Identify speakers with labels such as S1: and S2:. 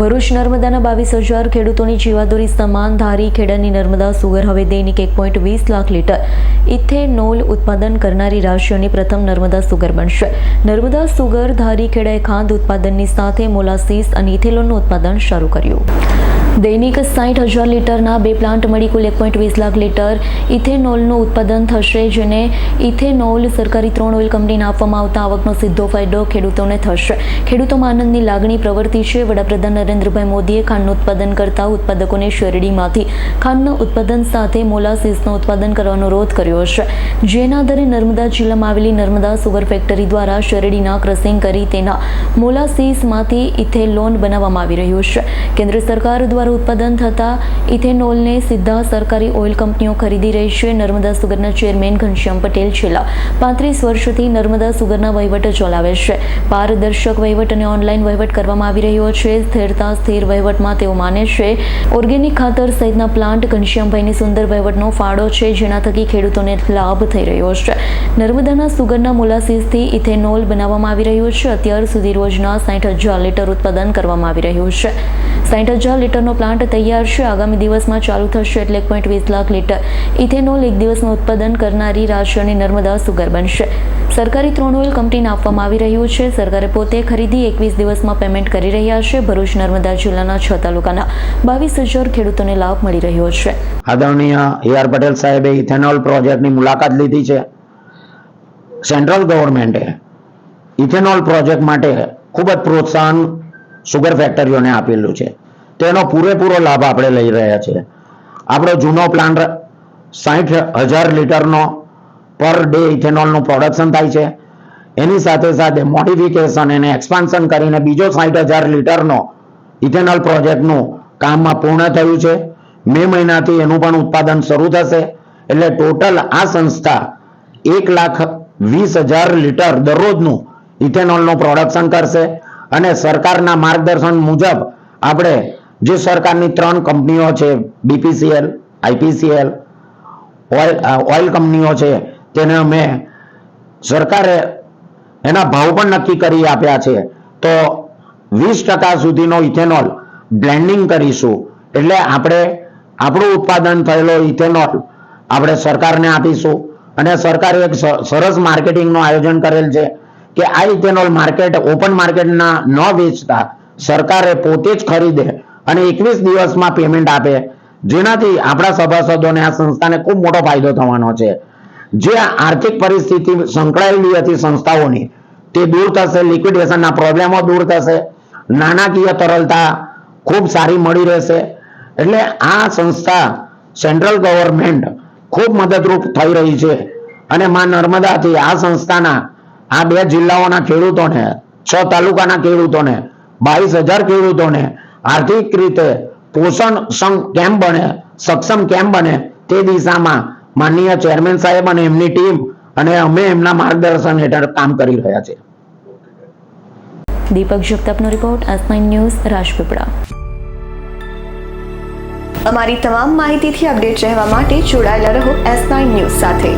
S1: ભરૂચ નર્મદાના બાવીસ હજાર ખેડૂતોની જીવાદોરી સમાન ધારી ખેડાની નર્મદા સુગર હવે દૈનિક એક પોઈન્ટ વીસ લાખ લીટર. ઇથેનોલ ઉત્પાદન કરનારી રાશિઓની પ્રથમ નર્મદા સુગર બનશે. નર્મદા સુગર ધારી ખેડાએ ખાંડ ઉત્પાદનની સાથે મોલાસીસ અને ઇથેલોનનું ઉત્પાદન શરૂ કર્યું. દૈનિક સાઠ હજાર લીટરના બે પ્લાન્ટ મળી કુલ એક પોઈન્ટ વીસ લાખ લીટર ઇથેનોલનું ઉત્પાદન થશે, જેને ઇથેનોલ સરકારી ત્રણ ઓઇલ કંપનીને આપવામાં આવતા આવકનો સીધો ફાયદો ખેડૂતોને થશે. ખેડૂતોમાં આનંદની લાગણી પ્રવર્તી છે. વડાપ્રધાન નરેન્દ્રભાઈ મોદીએ ખાંડનું ઉત્પાદન કરતા ઉત્પાદકોને શેરડીમાંથી ખાંડના ઉત્પાદન સાથે મોલાસીસનું ઉત્પાદન કરવાનો અનુરોધ કર્યો છે. જેના આધારે નર્મદા જિલ્લામાં આવેલી નર્મદા સુગર ફેક્ટરી દ્વારા શેરડીના ક્રસિંગ કરી તેના મોલાસીસમાંથી ઇથેલોન બનાવવામાં આવી રહ્યું છે. કેન્દ્ર સરકાર દ્વારા ઉત્પાદન થતા ઇથેનોલને સીધા સરકારી ઓઇલ કંપનીઓ ખરીદી રહી છે. નર્મદા સુગરના ચેરમેન ઘનશ્યામ પટેલ છેલ્લા પાંત્રીસ વર્ષથી નર્મદા સુગરના વહીવટ ચલાવે છે. પારદર્શક વહીવટ અને ઓનલાઈન વહીવટ કરવામાં આવી રહ્યો છે. સ્થિરતા, સ્થિર વહીવટમાં તેઓ માને છે. ઓર્ગેનિક ખાતર સહિતના પ્લાન્ટ ઘનશ્યામભાઈની સુંદર વહીવટનો ફાળો છે, જેના થકી ખેડૂતોને લાભ થઈ રહ્યો છે. નર્મદાના સુગરના મોલાસીસથી ઇથેનોલ બનાવવામાં આવી રહ્યું છે. અત્યાર સુધી રોજના સાઠ હજાર લીટર ઉત્પાદન કરવામાં આવી રહ્યું છે. સાઠ હજાર લીટરનો પ્લાન્ટ તૈયાર છે. આગામી દિવસમાં ચાલુ થશે એટલે એક પોઈન્ટ વીસ લાખ લીટર. ઇથેનોલ એક દિવસમાં ઉત્પાદન કરનારી રાજ્યની નર્મદા સુગર બનશે. સરકારી ત્રણ ઓઇલ કંપનીને આપવામાં આવી રહ્યું છે. સરકારે પોતે ખરીદી એકવીસ દિવસમાં પેમેન્ટ કરી રહ્યા છે. ભરૂચ, નર્મદા જિલ્લાના છ તાલુકાના બાવીસ હજાર ખેડૂતોને લાભ મળી રહ્યો છે.
S2: આદરણીય એ આર પટેલ સાહેબે ઇથેનોલ પ્રોજેક્ટની મુલાકાત લીધી છે. સેન્ટ્રલ ગવર્મેન્ટે ઇથેનોલ પ્રોજેક્ટ માટે ખૂબ જ પ્રોત્સાહન સુગર ફેક્ટરીઓને આપેલું છે. તેનો પૂરેપૂરો લાભ આપણે લઈ રહ્યા છીએ. આપણો જૂનો પ્લાન્ટ સાઠ હજાર લીટરનો પર ડે ઇથેનોલનું પ્રોડક્શન થાય છે. એની સાથે સાથે મોડિફિકેશન એને એક્સપાન્શન કરીને બીજો સાઠ હજાર લીટરનો ઇથેનોલ પ્રોજેક્ટનું કામમાં પૂર્ણ થયું છે. મે મહિનાથી એનું પણ ઉત્પાદન શરૂ થશે. એટલે ટોટલ આ સંસ્થા એક લાખ વીસ હજાર લીટર દરરોજનું ઇથેનોલનું પ્રોડક્શન કરશે. અને સરકારના માર્ગદર્શન મુજબ આપણે જે સરકારની ત્રણ કંપનીઓ છે બીપીસીએલ આઈપીસીએલ ઓઇલ ઓઇલ કંપનીઓ છે, તેને અમે સરકારે એના ભાવ પણ નક્કી કરી આપ્યા છે. તો વીસ ટકા સુધીનો ઇથેનોલ બ્લેન્ડિંગ કરીશું. એટલે આપણે આપણું ઉત્પાદન થયેલો ઇથેનોલ આપણે સરકારને આપીશું. અને સરકારે એક સરસ માર્કેટિંગનું આયોજન કરેલ છે. કે આ ઇથેનોલ માર્કેટ ઓપન માર્કેટના ન વેચતા સરકારે પોતે જ ખરીદે અને એકવીસ દિવસમાં પેમેન્ટ આપે. જેનાથી આપણા સભાસદોને આ સંસ્થાને ખૂબ મોટો ફાયદો થવાનો છે. જે આર્થિક પરિસ્થિતિ સંકળાયેલી હતી સંસ્થાઓની, તે દૂર થશે લિક્વિડેશનના પ્રોબ્લેમો દૂર થશે, નાણાકીય તરલતા ખૂબ સારી મળી રહેશે. એટલે આ સંસ્થા સેન્ટ્રલ ગવર્મેન્ટ ખૂબ મદદરૂપ થઈ રહી છે. અને માં નર્મદાથી આ સંસ્થાના આ બે જિલ્લાઓના ખેડૂતોને છ તાલુકાના ખેડૂતોને બાવીસ હજાર ખેડૂતોને આર્થિક રીતે પોષણક્ષમ કેમ બને સક્ષમ કેમ બને તે દિશામાં માનનીય ચેરમેન સાહેબ અને એમની ટીમ અને અમે એમના માર્ગદર્શન હેઠળ કામ કરી રહ્યા છે
S1: દીપક જગતાપનો રિપોર્ટ એસ ન્યૂઝ રાજપીપળા.
S3: અમારી તમામ માહિતીથી અપડેટ રહેવા માટે જોડાયેલા રહો એસ નાઇન ન્યૂઝ સાથે.